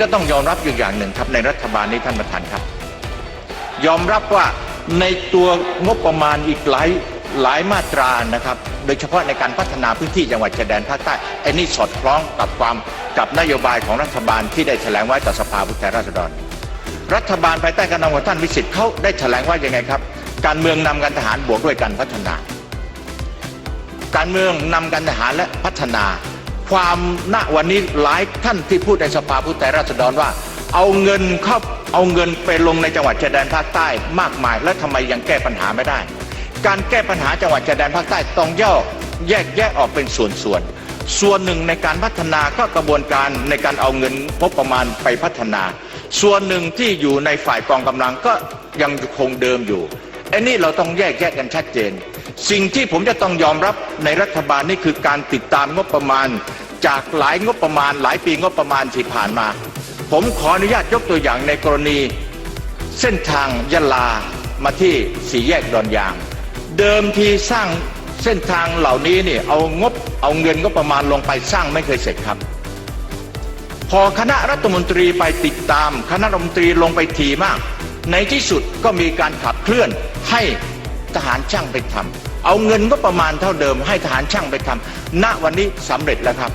ก็ต้องยอมรับอยู่อย่างหนึ่งครับในรัฐบาลนี้ท่านประธานครับ ยอมรับว่าในตัวงบประมาณอีกหลายหลายมาตรานะครับ โดยเฉพาะในการพัฒนาพื้นที่จังหวัดชายแดนภาคใต้ไอ้นี่สอดคล้องกับความกับนโยบายของรัฐบาลที่ได้แถลงไว้ต่อสภาผู้แทนราษฎร รัฐบาลภายใต้การนำของท่านวิสิทธิ์เขาได้แถลงว่ายังไงครับ การเมืองนำการทหารบวกด้วยการพัฒนา การเมืองนำการทหารและพัฒนา ความณวันนี้หลายท่านที่พูดในสภาผู้แทนราษฎรว่า เอาเงินเข้าเอาเงินไปลงในจังหวัดชายแดนภาคใต้มากมาย แล้วทำไมยังแก้ปัญหาไม่ได้ การแก้ปัญหาจังหวัดชายแดนภาคใต้ต้องย่อแยกแยกออกเป็นส่วนส่วนๆส่วนหนึ่งในการพัฒนาก็กระบวนการในการเอาเงินงบประมาณไปพัฒนา ส่วนหนึ่งที่อยู่ในฝ่ายกองกำลังก็ยังคงเดิมอยู่ไอ้นี่เราต้องแยกแยกกันชัดเจน สิ่งที่ผมจะต้องยอมรับในรัฐบาลนี่คือการติดตามงบประมาณ จากหลายงบประมาณ หลายปีงบประมาณที่ผ่านมา ผมขออนุญาตยกตัวอย่างในกรณี เส้นทางยะลามาที่สี่แยกดอนยาง เดิมทีสร้างเส้นทางเหล่านี้เนี่ยเอางบเอาเงินก็ประมาณลงไปสร้างไม่เคยเสร็จครับ พอคณะรัฐมนตรีไปติดตาม คณะรัฐมนตรีลงไปทีมาก ในที่สุดก็มีการขับเคลื่อนให้ ทหารช่างไปทำเอาเงินก็ประมาณเท่าเดิม ให้ทหารช่างไปทำณวันนี้สำเร็จแล้วครับ